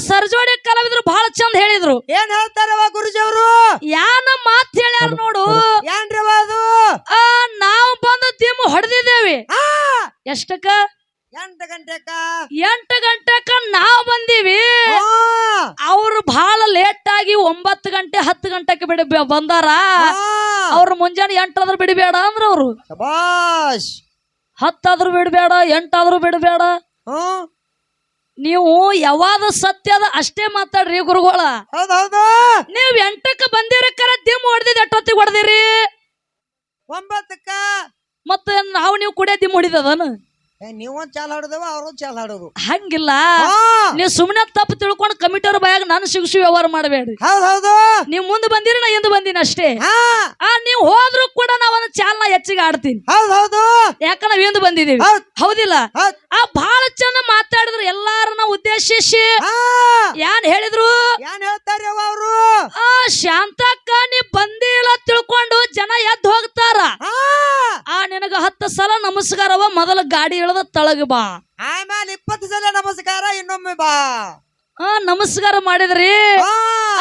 ಸರ್ಜೋಡಿ ಕಲಾವಿದ್ರು ಬಹಳ ಚಂದ ಹೇಳಿದ್ರು. ಏನ್ ಹೇಳ್ತಾರವ ಗುರುಜಿಯವರು? ಯಾನ ಮಾತ್ ಹೇಳ್ಯಾರ ನೋಡು. ಏನ್ರಿ ಅದು? ಆ ನಾವು ಬಂದು ದಿಮ್ ಹೊಡೆದಿದ್ದೇವೆ. ಎಷ್ಟಕ್ಕ? ಎಂಟು ಗಂಟೆಕ? ಎಂಟು ಗಂಟೆಕ ನಾವ್ ಬಂದೀವಿ. ಅವ್ರು ಬಹಳ ಲೇಟ್ ಆಗಿ ಒಂಬತ್ತು ಗಂಟೆ ಹತ್ತು ಗಂಟೆಗೆ ಬಿಡ ಬಂದಾರ. ಅವ್ರು ಮುಂಜಾನೆ ಎಂಟಾದ್ರೂ ಬಿಡಬೇಡ ಅಂದ್ರ ಅವ್ರು. ಹತ್ತಾದ್ರೂ ಬಿಡಬೇಡ ಎಂಟಾದ್ರೂ ಬಿಡಬೇಡ. ನೀವು ಯಾವಾಗ ಸತ್ಯದ ಅಷ್ಟೇ ಮಾತಾಡ್ರಿ ಗುರುಗಳ. ಹೌದ್ ಹೌದು. ನೀವ್ ಎಂಟಕ್ಕೆ ಬಂದಿರಕ್ಕಾರ ದಿಮ್ ಹೊಡೆದಿದ್ ಎಟ್ಟೊತ್ತಿಗೆ ಹೊಡೆದಿರಿ? ಒಂಬತ್ತಕ್ಕ. ಮತ್ತೆ ನಾವು ನೀವು ಕುಡಿಯ ದಿಮ್ ಹೊಡಿದದನ? ನೀವೊಂದ್ ಚಾಲ್ ಹಾಡೋದವ ಅವ್ರೊಂದ್ ಚಾಲ್ ಹಾಡೋದು. ಹಂಗಿಲ್ಲ. ಆ, ನೀವು ಸುಮ್ಮನೆ ತಪ್ಪು ತಿಳ್ಕೊಂಡು ಕಮಿಟರ್ ಬಾಯಾಗ ನಾನು ಸಿಗಿಸಿ ವ್ಯವಹಾರ ಮಾಡಬೇಡ್ರಿ. ಹೌದ್ ಹೌದು. ನೀವು ಮುಂದೆ ಬಂದಿರಿ ನಾ ಹಿಂದೆ ಬಂದಿನ ಅಷ್ಟೇ. ಆ ಆ ನೀವು ಹೋದ್ರು ಕೂಡ ನಾವೊಂದು ಚಾಲ್ನ ಹೆಚ್ಚಿಗೆ ಆಡ್ತೀನಿ ಹೌದ್ ಹೌದು. ಯಾಕ ನಾವ್ ಹಿಂದೆ ಬಂದಿದೀವಿ? ಹೌದ್. ಹೌದಿಲ್ಲ? ಹೌದ್. ಆ ಬಹಳ ಚಂದ ಮಾತಾಡಿದ್ರು ಎಲ್ಲಾರನ್ನ ಉದ್ದೇಶಿಸಿ. ಹಾ. ಯಾನ್ ಹೇಳಿದ್ರು? ಏನ್ ಹೇಳ್ತಾರೆ ಅವರು? ಆ ಶಾಂತಕ್ಕ ನೀ ಬಂದಿಲ್ಲ ತಿಳ್ಕೊಂಡು ಜನ ಎದ್ದು ಹೋಗ್ತಾರ. ಹಾ. ಆ ನಿನಗ ಹತ್ತು ಸಲ ನಮಸ್ಕಾರವ ಮೊದಲ ಗಾಡಿ ಇಳದ ತಳಗ ಬಾ. ಆಮೇಲೆ ಇಪ್ಪತ್ತು ಸಲ ನಮಸ್ಕಾರ ಇನ್ನೊಮ್ಮೆ ಬಾ. ಆ ನಮಸ್ಕಾರ ಮಾಡಿದ್ರಿ?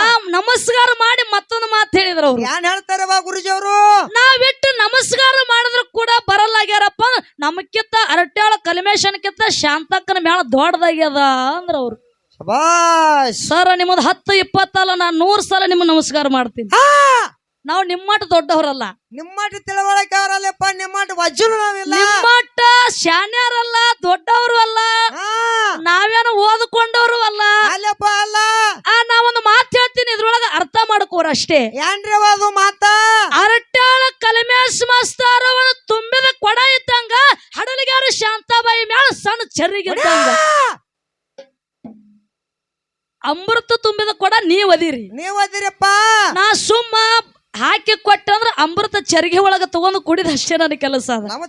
ಆ ನಮಸ್ಕಾರ ಮಾಡಿ ಮತ್ತೊಂದು ಮಾತು ಹೇಳಿದ್ರು ಅವ್ರು. ಏನ್ ಬಾ ಗುರುಜಿ ಅವರು ನಾವಿಟ್ಟು ನಮಸ್ಕಾರ ಮಾಡಿದ್ರು ಕೂಡ ಬರಲ್ಲಾಗ್ಯಾರಪ್ಪ. ನಮಕ್ಕಿಂತ ಅರಟ್ಯಾಳ ಕಲಿಮೇಶನ್ಕಿಂತ ಶಾಂತಕ್ಕನ ಮೇಳ ದೊಡ್ಡದಾಗ್ಯದ ಅಂದ್ರ ಅವ್ರು. ಶಬಾಷ್. ಸರ್ ನಿಮ್ಮದು ಹತ್ತು ಇಪ್ಪತ್ತಲ್ಲ ನಾ ನೂರು ಸಲ ನಿಮ್ಗೆ ನಮಸ್ಕಾರ ಮಾಡ್ತೀನಿ. ನಾವು ನಿಮ್ಮಟ ದೊಡ್ಡವರಲ್ಲ. ನಿಮ್ಮಟ ತಿಳುವಳಿಕೆ ಅವರಲ್ಲಪ್ಪ ನಿಮ್ಮಟ ವಜ್ರು ನಾವಿಲ್ಲ ನಿಮ್ಮಟ ಶಾನ್ಯಾರಲ್ಲ ದೊಡ್ಡವರು ಅಲ್ಲ ನಾವೇನು ಓದ್ಕೊಂಡವರು ಅಲ್ಲ ಅಲ್ಲಪ್ಪ ಅಲ್ಲ. ಆ ನಾವೊಂದು ಮಾತು ಹೇಳ್ತೀನಿ ಇದ್ರೊಳಗ ಅರ್ಥ ಮಾಡ್ಕೋರ ಅಷ್ಟೇ. ಏನ್ರಿ ಅದು ಮಾತ? ಅರಟ್ಯಾಳ ಕಲಮೇಶ್ ಮಸ್ತಾರವನ್ನ ತುಂಬಿದ ಕೊಡ ಇದ್ದಂಗ ಹಡಲಿಗಾರ ಶಾಂತಾಬಾಯಿ ಮ್ಯಾಲ ಸಣ್ಣ ಚರ್ರಿಗಿದ್ದಂಗ. ಅಮೃತ ತುಂಬಿದ ಕೊಡ ನೀವ್ ಅದಿರಿ ನೀವ್ ಅದಿರಪ್ಪ ನಾ ಸುಮ್ಮ ಹಾಕಿ ಕೊಟ್ಟಂದ್ರ ಅಮೃತ ಚರಿಗೆ ಒಳಗ ತಗೊಂಡು ಕುಡಿದ ಅಷ್ಟೇ ನನ್ನ ಕೆಲಸ ಅದ. ನಮ್ಮ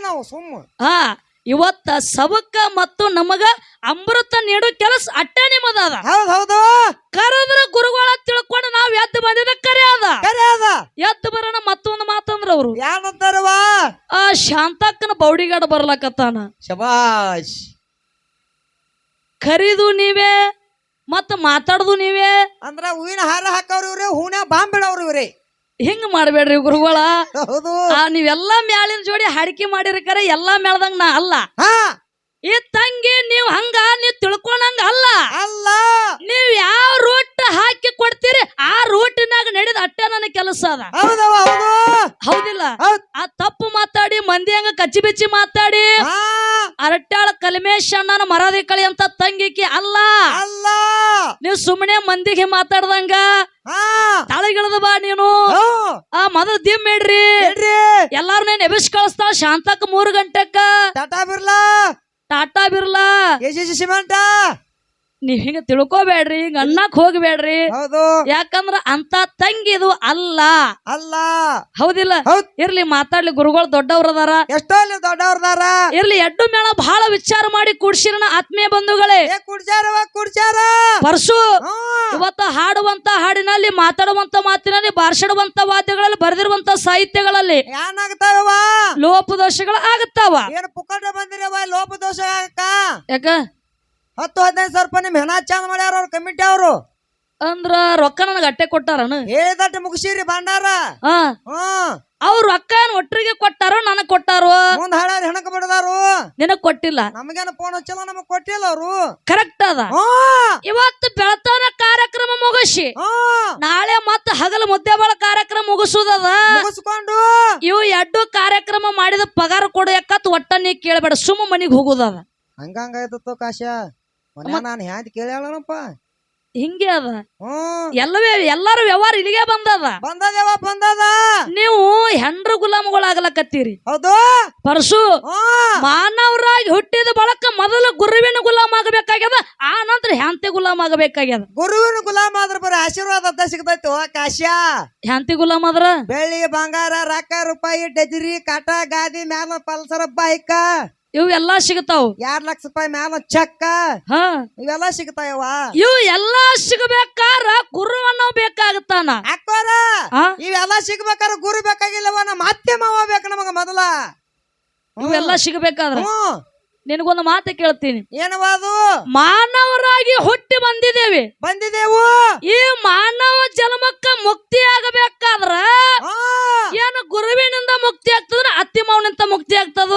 ನಾವು ಸುಮ್ಮ. ಹಾ ಇವತ್ತ ಸಬಕ ಮತ್ತು ನಮಗ ಅಮೃತ ನೀಡೋ ಕೆಲಸ ಅಟ್ಟ ನಿಮ್ಮದ ಅದ. ಹೌದ್ ಹೌದು. ಕರೆದ್ರ ಗುರುಗಳ ತಿಳ್ಕೊಂಡು ನಾವ್ ಎದ್ದು ಬಂದಿದ ಕರೆ ಅದ. ಕರೆ ಅದ. ಎದ್ದು ಬರೋಣ ಮತ್ತೊಂದು ಮಾತಂದ್ರ ಅವ್ರು. ಏನಂತಾರವ ಆ ಶಾಂತಕ್ಕನ ಬೌಡಿಗಾಡ ಬರ್ಲಕತ್ತಾನ. ಶಬಾಷ್. ಕರಿದು ನೀವೇ ಮತ್ತ ಮಾತಾಡುದು ನೀವೇ. ಅಂದ್ರ ಹೂವಿನ ಹಾರ ಹಾಕವ್ರಿ ಇವ್ರಿ ಹೂನ ಬಾಂಬ್ ಬಿಡವ್ರಿ ಇವ್ರಿ. ಹಿಂಗ್ ಮಾಡ್ಬೇಡ್ರಿ ಗುರುಗಳ. ಹೌದು. ಆ ನೀವೆಲ್ಲಾ ಮ್ಯಾಲಿನ ಜೋಡಿ ಹಾಡಿಕೆ ಮಾಡಿರ್ಕರೆ ಎಲ್ಲಾ ಮೇಳ್ದಂಗ ನಾ ಅಲ್ಲ. ಹಾ. ಈ ತಂಗಿ ನೀವ್ ಹಂಗ ನೀವ್ ತಿಳ್ಕೊಂಡಂಗ ಅಲ್ಲ. ಅಲ್ಲ. ನೀವ್ ಯಾವ ರೂಟ್ ಹಾಕಿ ಕೊಡ್ತೀರಿ ಆ ರೂಟಿನಾಗ ನಡೆದ ಅಟ್ಟೆ ನನ್ನ ಕೆಲಸ ಅದ. ಹೌದವ ಹೌದು. ಹೌದಿಲ್ಲ. ಹೌದ್. ಆ ತಪ್ಪು ಮಾತಾಡಿ ಮಂದಿ ಹಂಗ ಕಚ್ಚಿ ಬಿಚ್ಚಿ ಮಾತಾಡಿ. ಆ. ಅರಟ್ಯಾಳ ಕಲ್ಮೇಶ್ ಅಣ್ಣನ ಮರದಿ ಕಳಿ ಅಂತ ತಂಗಿಕಿ ಅಲ್ಲ. ಅಲ್ಲ. ನೀವು ಸುಮ್ಮನೆ ಮಂದಿಗೆ ಮಾತಾಡ್ದಂಗ. ಆ. ತಳಗಿಳದ ಬಾ ನೀನು. ಆ ಮದ ದಿಮ್ ಇಡ್ರಿ ಏನ್ರಿ ಎಲ್ಲಾರು ನೀನ್ ಎಬಿಸ್ ಕಳಿಸ್ತಾಳ ಶಾಂತಕ್ ಮೂರ್ ಗಂಟೆಕ್ಕ? ಟಾಟಾ ಬಿರ್ಲಾ. ಟಾಟಾ ಬಿರ್ಲಾ. ಸಿಮೆಂಟ. ನೀವ್ ಹಿಂಗ ತಿಳ್ಕೊಬೇಡ್ರಿ ಹಿಂಗ ಅನ್ನಕ್ ಹೋಗ್ಬೇಡ್ರಿ. ಹೌದು. ಯಾಕಂದ್ರ ಅಂತ ತಂಗಿದು ಅಲ್ಲ. ಅಲ್ಲ. ಹೌದಿಲ್ಲ? ಹೌದ್. ಇರ್ಲಿ ಮಾತಾಡ್ಲಿ ಗುರುಗಳು ದೊಡ್ಡವ್ರದಾರ. ಎಷ್ಟೋ ದೊಡ್ಡವ್ರ ದೊಡ್ಡವ್ರದಾರ. ಇರ್ಲಿ ಎಡ್ಡು ಮೇಳ ಬಹಳ ವಿಚಾರ ಮಾಡಿ ಕೂಡ್ಸಿರನ ಆತ್ಮೀಯ ಬಂಧುಗಳೇ. ಏ ಕುಡ್ಸ್ಯಾರವ ಕುಡ್ಸ್ಯಾರ. ಪರ್ಸು ಹ್ಞೂ. ಇವತ್ತ ಹಾಡುವಂತ ಹಾಡಿನಲ್ಲಿ ಮಾತಾಡುವಂತ ಮಾತಿನಲ್ಲಿ ಬಾರ್ಷಡುವಂತ ವಾದ್ಯಗಳಲ್ಲಿ ಬರೆದಿರುವಂತ ಸಾಹಿತ್ಯಗಳಲ್ಲಿ ಏನಾಗ್ತಾವ ಲೋಪದೋಷಗಳು ಆಗುತ್ತಾವ ಏನ್ ಪುಕ್ಕಟ ಬಂದಿರವ ಲೋಪದೋಷ ಯಾಕ? ಹತ್ತು ಹದಿನೈದು ಸಾವಿರ ರೂಪಾಯಿ ನಿಮ್ ಹೆಣ ಚಂದ ಮಾಡ್ಯಾರ ಅವ್ರ ಕಮಿಟಿ ಅವರು. ಅಂದ್ರ ರೊಕ್ಕ ನನಗ ಅಟ್ಟೆ ಕೊಟ್ಟಾರನ ಹೇಳಿದಟ್ಟು ಮುಗಿಸಿರಿ ಭಂಡಾರ. ಹಾ. ಹ್ಮ್ ಅವ್ರ ರೊಕ್ಕ ಒಟ್ಟರಿಗೆ ಕೊಟ್ಟಾರೋ ನನಗ್ ಕೊಟ್ಟಾರೋ. ಮುಂದ್ ಹಾಡ್ಯಾರ ಹೆಣಕ್ ಬಿಡದಾರು. ನಿನಗ್ ಕೊಟ್ಟಿಲ್ಲ. ನಮಗೇನ ಫೋನ್ ಹಚ್ಚಲ್ಲ ನಮಗ್ ಕೊಟ್ಟಿಲ್ಲ ಅವರು. ಕರೆಕ್ಟ್ ಅದ. ಹ್ಮ್ ಇವತ್ತು ಬೆಳತನ ಕಾರ್ಯಕ್ರಮ ಮುಗಿಸಿ. ಹ್ಮ್ ನಾಳೆ ಮತ್ತ ಹಗಲು ಮುದ್ದೆಬಾಳ ಕಾರ್ಯಕ್ರಮ ಮುಗಿಸುದದ. ಮುಗಿಸ್ಕೊಂಡು. ಇವು ಎರಡು ಕಾರ್ಯಕ್ರಮ ಮಾಡಿದ ಪಗಾರ ಕೊಡು ಯಾಕತ್ ಒಟ್ಟ ನೀ ಕೇಳಬೇಡ ಸುಮ್ಮ ಮನಿಗ್ ಹೋಗುದದ. ಹಂಗಂಗಾಯ್ತು ಕಾಶ ಮನ್ಯಾಗ ನಾನು ಹಿಂಗೇ ಹಿಂಗೆ ಅದ. ಹ್ಮ್ ಎಲ್ಲವೇ ಎಲ್ಲಾರು ವ್ಯವಹಾರ ಇಲ್ಲಿಗೆ ಬಂದದ. ಬಂದದೇವ ಬಂದದ? ನೀವು ಹೆಂಡ್ರ ಗುಲಾಮಗಳಾಗಲಕತ್ತೀರಿ. ಹೌದು. ಪರಶು ಹ್ಮ್ ಮಾನವರಾಗಿ ಹುಟ್ಟಿದ ಬಳಕ ಮೊದಲು ಗುರುವಿನ ಗುಲಾಮ ಆಗಬೇಕಾಗ್ಯದ ಆ ನಂತರ ಹ್ಯಾಂತಿ ಗುಲಾಮ ಆಗಬೇಕಾಗ್ಯದ. ಗುರುವಿನ ಗುಲಾಮ ಆದ್ರ ಬರೀ ಆಶೀರ್ವಾದ ಅಂತ ಸಿಗ್ತೈತಿ ಓ ಕಾಶ್ಯ ಹ್ಯಾಂತಿ ಗುಲಾಮ ಆದ್ರ? ಬೆಳ್ಳಿ ಬಂಗಾರ ರೊಕ್ಕ ರೂಪಾಯಿ ಡಜರಿ ಕಾಟ ಗಾದಿ ಮ್ಯಾಲ ಪಲ್ಸರ್ ಬೈಕ. ಇವು ಎಲ್ಲಾ ಸಿಗತಾವ್. ಎರಡ್ ಲಕ್ಷ ರೂಪಾಯಿ ಮ್ಯಾಲ ಚೆಕ್ಕ. ಹಾ. ಇವೆಲ್ಲ ಸಿಗತಾವ ಇವು ಎಲ್ಲಾ ಸಿಗಬೇಕಾರ ಗುರು ಅನ್ನೋ ಬೇಕಾಗತ್ತಾನ ಅಕ್ಕೋರ ಇವೆಲ್ಲ ಸಿಗ್ಬೇಕಾರ ಗುರು ಬೇಕಾಗಿಲ್ಲವ ನಮ್ಮ ಅತ್ತೆ ಮಾವ ಬೇಕ ನಮಗ ಮೊದಲ. ಇವೆಲ್ಲಾ ಸಿಗಬೇಕಾದ್ರ? ಹ್ಮ್. ನಿನಗೊಂದು ಮಾತು ಕೇಳ್ತೀನಿ. ಏನವ ಅದು? ಮಾನವರಾಗಿ ಹುಟ್ಟಿ ಬಂದಿದೆ ಬಂದಿದ್ದೇವೆ. ಬಂದಿದೆವು ಈ ಮಾನವ ಜನ್ಮಕ್ಕ ಮುಕ್ತಿ ಆಗಬೇಕಾದ್ರ ಹಾ. ಏನು ಗುರುವಿನಿಂದ ಮುಕ್ತಿ ಆಗ್ತದ ಅತ್ತಿ ಮಾವನಿಂದ ಮುಕ್ತಿ ಆಗ್ತದ?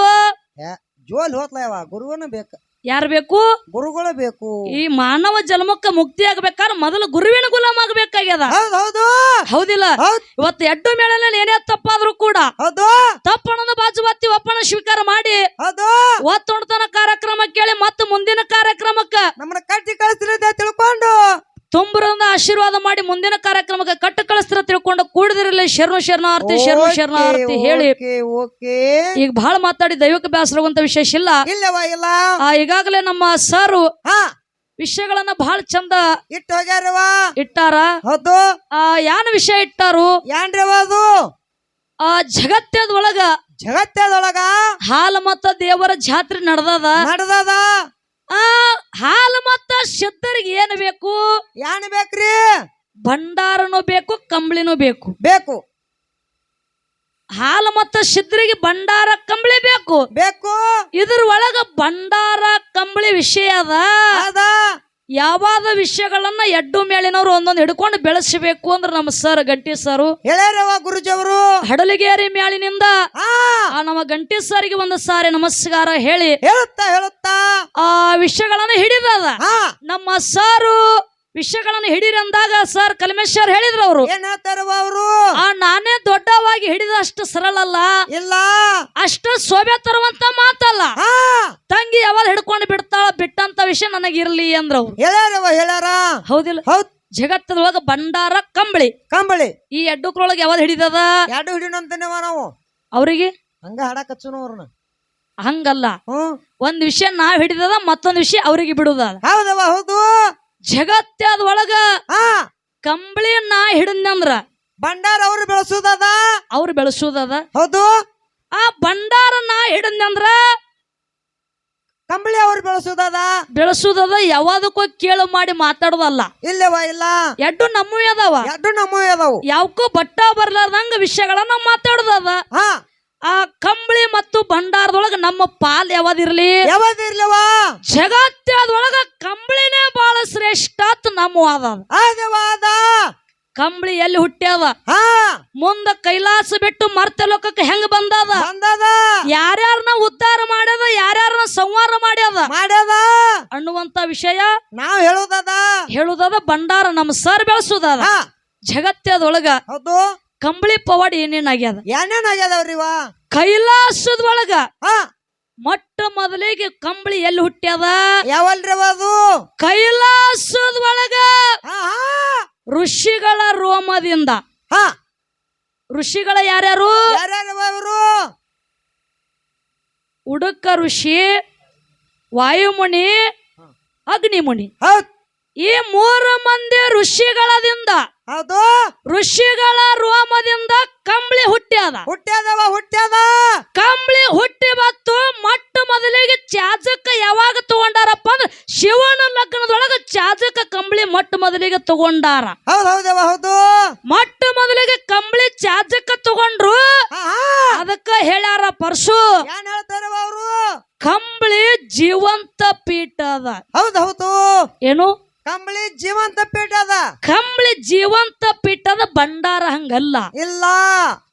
ಜೋಲ್ ಹೋತ್ಲ ಯಾವ ಗುರುವನ ಬೇಕ. ಯಾರು ಬೇಕು? ಗುರುಗಳು ಬೇಕು. ಈ ಮಾನವ ಜನ್ಮಕ್ಕ ಮುಕ್ತಿ ಆಗ್ಬೇಕಾದ್ರೆ ಮೊದಲು ಗುರುವಿನ ಗುಲಾಮ ಆಗ್ಬೇಕಾಗ್ಯದ. ಹೌದ್ ಹೌದು. ಹೌದಿಲ್ಲ? ಹೌದ್. ಇವತ್ತು ಎಡ್ಡು ಮೇಳಲ್ಲಿ ಏನೇ ತಪ್ಪಾದ್ರೂ ಕೂಡ ಹೌದು. ತಪ್ಪಣದ ಬಾಜು ಬತ್ತಿ ಒಪ್ಪನ ಸ್ವೀಕಾರ ಮಾಡಿ ಹೌದು. ಒತ್ತೊಣತನ ಕಾರ್ಯಕ್ರಮ ಕೇಳಿ ಮತ್ತೆ ಮುಂದಿನ ಕಾರ್ಯಕ್ರಮಕ್ಕ ನಮ್ಮನ್ನ ಕಟ್ಟಿ ಕಳಿಸ್ತಿರೋದ ತಿಳ್ಕೊಂಡು. ತುಂಬರಿಂದ ಆಶೀರ್ವಾದ ಮಾಡಿ ಮುಂದಿನ ಕಾರ್ಯಕ್ರಮಕ್ಕೆ ಕಟ್ಟು ಕಳಿಸ್ತಿರ ತಿಳ್ಕೊಂಡು ಕೂಡಿದಿರಲಿ. ಶರಣು ಶರಣಾರ್ಥಿ ಶರಣು ಶರಣಾರ್ಥಿ ಹೇಳಿ. ಈಗ ಬಹಳ ಮಾತಾಡಿ ದೈವಿಕ ಬ್ಯಾಸರ ವಿಶೇಷ ಇಲ್ಲ. ಇಲ್ಲವ ಇಲ್ಲ. ಈಗಾಗಲೇ ನಮ್ಮ ಸರ್ ಹಾ. ವಿಷಯಗಳನ್ನ ಬಹಳ ಚಂದ ಇಟ್ಟು ಹೋಗ್ಯಾರವ ಇಟ್ಟಾರ. ಹೌದು. ಆ ಯಾನ ವಿಷಯ ಇಟ್ಟಾರು? ಅದು? ಆ ಜಗತ್ತದೊಳಗ ಜಗತ್ತದೊಳಗ? ಹಾಲು ಮತ್ತ ದೇವರ ಜಾತ್ರೆ ನಡೆದದ? ನಡ್ದದ. ಸಿದ್ಧರಿಗೆ ಏನು ಬೇಕು? ಏನ್ ಬೇಕ್ರಿ? ಭಂಡಾರನೂ ಬೇಕು ಕಂಬಳಿನೂ ಬೇಕು. ಬೇಕು. ಹಾಲು ಮತ್ತು ಸಿದ್ಧರಿಗೆ ಭಂಡಾರ ಕಂಬಳಿ ಬೇಕು. ಬೇಕು. ಇದ್ರ ಒಳಗ ಭಂಡಾರ ಕಂಬಳಿ ವಿಷಯ ಅದ. ಅದ. ಯಾವಾದ ವಿಷಯಗಳನ್ನ ಎಡ್ಡು ಮೇಲಿನವರು ಒಂದೊಂದು ಹಿಡ್ಕೊಂಡು ಬೆಳೆಸಬೇಕು ಅಂದ್ರೆ ನಮ್ಮ ಸರ್ ಗಂಟಿ ಸರು. ಹೇಳ್ಯಾರವ ಗುರುಜಿಯವರು? ಹಡಲಗೇರಿ ಮ್ಯಾಲಿನಿಂದ ಆ. ನಮ್ಮ ಗಂಟಿ ಸರ್ಗೆ ಒಂದು ಸಾರಿ ನಮಸ್ಕಾರ ಹೇಳಿ ಹೇಳುತ್ತಾ ಹೇಳುತ್ತಾ? ಆ ವಿಷಯಗಳನ್ನ ಹಿಡಿದದ. ನಮ್ಮ ಸಾರು ವಿಷಯಗಳನ್ನು ಹಿಡಿರಂದಾಗ ಅಂದಾಗ ಸರ್ ಕಲ್ಮೇಶ್ವರ್ ಹೇಳಿದ್ರು ಅವರು ಅವರು? ಆ ನಾನೇ ದೊಡ್ಡವಾಗಿ ಹಿಡಿದ ಅಷ್ಟು ಸರಳ ಅಲ್ಲ ಇಲ್ಲ. ಅಷ್ಟು ಶೋಭೆ ತರುವಂತ ಮಾತಲ್ಲ ಹಾ ತಂಗಿ ಯಾವಾಗ ಹಿಡ್ಕೊಂಡು ಬಿಡ್ತಾಳ ಬಿಟ್ಟಂತ ನನಗಿರಲಿ ಅಂದ್ರವ್ರು. ಹೇಳ್ಯಾರವ ಹೇಳ್ಯಾರ? ಹೌದಿಲ್ಲ? ಹೌದ್. ಜಗತ್ತದೊಳಗ ಭಂಡಾರ ಕಂಬಳಿ. ಕಂಬಳಿ. ಈ ಎಡ್ಡುಕ್ರೊಳಗೆ ಯಾವ್ದು ಹಿಡಿದದ? ಎರಡು ಹಿಡಿನಂತನೇವ ನಾವು. ಅವರಿಗೆ? ಹಂಗ ಹಾಡಕ್ ಹಚ್ಚುನು ಅವ್ರನ್ನ. ಹಂಗಲ್ಲ. ಹ್ಮ್ ಒಂದ್ ವಿಷಯ ನಾವ್ ಹಿಡಿದದ ಮತ್ತೊಂದ್ ವಿಷಯ ಅವ್ರಿಗೆ ಬಿಡುದ. ಹೌದವ ಹೌದು. ಜಗತ್ತದೊಳಗ ಹಾ. ಕಂಬಳಿ ನಾ ಹಿಡಿದ್ನಂದ್ರ ಭಂಡಾರ ಅವ್ರು ಬೆಳೆಸೋದದ? ಅವ್ರು ಬೆಳೆಸುದದ. ಹೌದು. ಆ ಭಂಡಾರ ನಾ ಹಿಡಿದ್ನಂದ್ರ ಕಂಬಳಿ ಅವ್ರು ಬೆಳೆಸುದದ? ಬೆಳೆಸುದದ ಯಾವಾದಕ್ಕೂ ಕೇಳು ಮಾಡಿ ಮಾತಾಡೋದಲ್ಲ. ಇಲ್ಲವ ಇಲ್ಲ? ಎಡ್ಡು ನಮ್ಮೂ ಅದಾವ. ಎರಡು ನಮ್ಮ ಅದಾವು. ಯಾವಕ್ಕೂ ಬಟ್ಟ ಬರ್ಲಾರ್ದಂಗ ವಿಷಯಗಳನ್ನ ಮಾತಾಡೋದದ. ಹಾ. ಆ ಕಂಬಳಿ ಮತ್ತು ಭಂಡಾರದೊಳಗ ನಮ್ಮ ಪಾಲ್ ಯಾವದಿರ್ಲಿ? ಯಾವ್ದಿರ್ಲವ? ಜಗತ್ತದೊಳಗ ಕಂಬಳಿನೇ ಬಹಳ ಶ್ರೇಷ್ಠ ನಮ್ಮ ವಾದ ಅದ. ಆದವ ಅದ. ಕಂಬಳಿ ಎಲ್ಲಿ ಹುಟ್ಟ್ಯಾವ. ಹಾ. ಮುಂದ ಕೈಲಾಸ ಬಿಟ್ಟು ಮರ್ತ ಲೋಕಕ್ಕೆ ಹೆಂಗ ಬಂದದ? ಬಂದದ. ಯಾರ್ಯಾರನ್ನ ಉದ್ಧಾರ ಮಾಡ್ಯದ ಯಾರ್ಯಾರನ್ನ ಸಂವಾರ ಮಾಡ್ಯದ? ಮಾಡ್ಯದ. ಅನ್ನುವಂತ ವಿಷಯ ನಾವ್ ಹೇಳುದದ. ಹೇಳುದದ ಭಂಡಾರ ನಮ್ಮ ಸರ್ ಬೆಳೆಸುದದ. ಹಾ. ಜಗತ್ತದೊಳಗ ಹೌದು. ಕಂಬಳಿ ಪವಾಡ ಏನೇನಾಗ್ಯದ ಏನೇನ್ ಆಗ್ಯದವ್ರಿವ ಕೈಲಾಸದೊಳಗ ಹಾ. ಮೊಟ್ಟ ಮೊದಲಿಗೆ ಕಂಬಳಿ ಎಲ್ಲಿ ಹುಟ್ಟ್ಯದ? ಯಾವಲ್ರಿ ಅದು? ಕೈಲಾಸದೊಳಗ. ಹಾ ಹಾ. ಋಷಿಗಳ ರೋಮದಿಂದ. ಹಾ. ಋಷಿಗಳ ಯಾರ್ಯಾರು? ಅವರು? ಉಡುಕ ಋಷಿ ವಾಯುಮುನಿ ಅಗ್ನಿಮುನಿ. ಹೌದ್. ಈ ಮೂರು ಮಂದಿ ಋಷಿಗಳದಿಂದ ಹೌದು. ಋಷಿಗಳ ರೋಮದಿಂದ ಕಂಬಳಿ ಹುಟ್ಟ್ಯಾದ. ಹುಟ್ಟ್ಯಾದವ ಹುಟ್ಟ್ಯಾದ. ಕಂಬಳಿ ಹುಟ್ಟಿ ಬತ್ತು ಮೊಟ್ಟ ಮೊದಲಿಗೆ ಚಾಜಕ ಯಾವಾಗ ತಗೊಂಡಾರಪ್ಪ? ಚಾಜಕ ಕಂಬಳಿ ಮೊಟ್ಟ ಮೊದಲಿಗೆ ತಗೊಂಡಾರ. ಹೌದು ಹೌದವ ಹೌದು. ಮೊಟ್ಟ ಮೊದಲಿಗೆ ಕಂಬಳಿ ಚಾಜಕ ತಗೊಂಡ್ರು. ಅದಕ್ಕ ಹೇಳ್ಯಾರ ಪರ್ಶು ಏನ್ ಹೇಳ್ತಾರವ ಅವರು? ಕಂಬಳಿ ಜೀವಂತ ಪೀಠ ಅದ. ಹೌದೌದು ಹೌದು. ಏನು? ಕಂಬಳಿ ಜೀವಂತ ಪೀಠ ಅದ. ಕಂಬಳಿ ಜೀವಂತ ಪೀಠದ ಭಂಡಾರ ಹಂಗಲ್ಲ. ಇಲ್ಲ.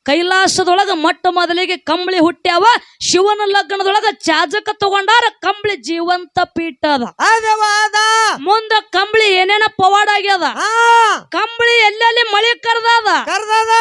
ಕೈಲಾಸದೊಳಗ ಮೊಟ್ಟ ಮೊದಲಿಗೆ ಕಂಬಳಿ ಹುಟ್ಟ್ಯಾವ ಶಿವನ ಲಗ್ನದೊಳಗ ಚಾಜಕ ತಗೊಂಡಾರ ಕಂಬಳಿ ಜೀವಂತ ಪೀಠ ಅದ. ಅದ ಮುಂದ ಕಂಬಳಿ ಏನೇನ ಪವಾಡ ಆಗ್ಯದ? ಕಂಬಳಿ ಎಲ್ಲೆಲ್ಲಿ ಮಳೆ ಕರ್ದದ ಕರ್ದದ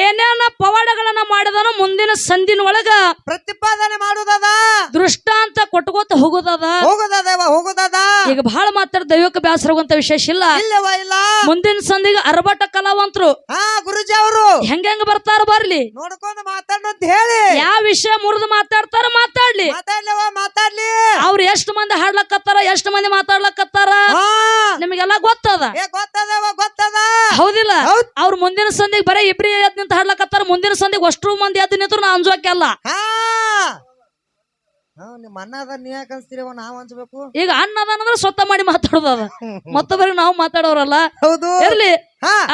ಏನೇನ ಪವಾಡಗಳನ್ನ ಮಾಡಿದನು ಮುಂದಿನ ಸಂದಿನ ಒಳಗ ಪ್ರತಿಪಾದನೆ ಮಾಡುದದ? ದೃಷ್ಟಾಂತ ಕೊಟ್ಕೋತ ಹೋಗುದದ? ಹೋಗುದದವ ಹೋಗುದದ? ಈಗ ಬಹಳ ಮಾತಾಡ ದೈವಕ್ಕೆ ಹೋಗುವಂತ ವಿಶೇಷ ಇಲ್ಲ. ಇಲ್ಲವ ಇಲ್ಲ. ಮುಂದಿನ ಸಂದಿಗೆ ಅರಬಟ ಕಲಾವಂತರು. ಹಾ ಗುರುಜಿ ಅವರು. ಹೆಂಗ ಹೆಂಗ ಬರ್ತಾರ ಬರ್ಲಿ. ನೋಡ್ಕೊಂಡು ಮಾತಾಡೋ ಅಂತ ಹೇಳಿ. ಯಾವ ವಿಷಯ ಮುರಿದು ಮಾತಾಡ್ತಾರ ಮಾತಾಡ್ಲಿ. ಮಾತಾಡ್ಲವ ಮಾತಾಡ್ಲಿ. ಅವ್ರು ಎಷ್ಟು ಮಂದಿ ಹಾಡ್ಲಕ್ಕತ್ತಾರ ಎಷ್ಟು ಮಂದಿ ಮಾತಾಡ್ಲಕತ್ತಾರ? ನಿಮಗೆಲ್ಲ ಗೊತ್ತದ. ಏ ಗೊತ್ತದವ ಹೌದಿಲ್ಲ. ಹೌದ್. ಅವ್ರ ಮುಂದಿನ ಸಂದಿಗೆ ಬರೀ ಇಬ್ರಿ ಎದ್ ನಿಂತ ಹಾಡ್ಲಕತ್ತಾರ ಮುಂದಿನ ಸಂದಿಗೆ ಅಷ್ಟು ಮಂದಿ ಎದ್ದು ನಿಂತ್ರು ನಾ ಅಂಜೋಕೆಲ್ಲ ನಿಮ್ಮ ಅಣ್ಣ ಅದ ನೀ ಯಾಕೆ ಅನ್ಸ್ತೀರವ ನಾವ್ ಅನ್ಸ್ಬೇಕು ಈಗ ಅಣ್ಣ ಅಂದ್ರೆ ಸ್ವತ್ತ ಮಾಡಿ ಮಾತಾಡೋದದ ಮತ್ತೊಬ್ಬರಿಗೆ ನಾವು ಮಾತಾಡೋರಲ್ಲ. ಹೌದು. ಇರ್ಲಿ.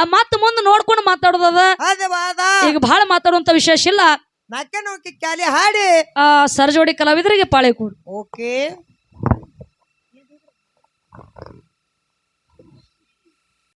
ಮತ್ತ ಮುಂದೆ ನೋಡ್ಕೊಂಡು ಮಾತಾಡೋದದ ಅದ. ಈಗ ಬಹಳ ಮಾತಾಡುವಂತ ವಿಶೇಷ ಇಲ್ಲ. ಕ್ಯಾಲಿ ಹಾಡಿ. ಆ ಸರ್ಜೋಡಿ ಕಲಾವಿದರಿಗೆ ಪಾಳೆ ಕೊಡು. ಓಕೆ.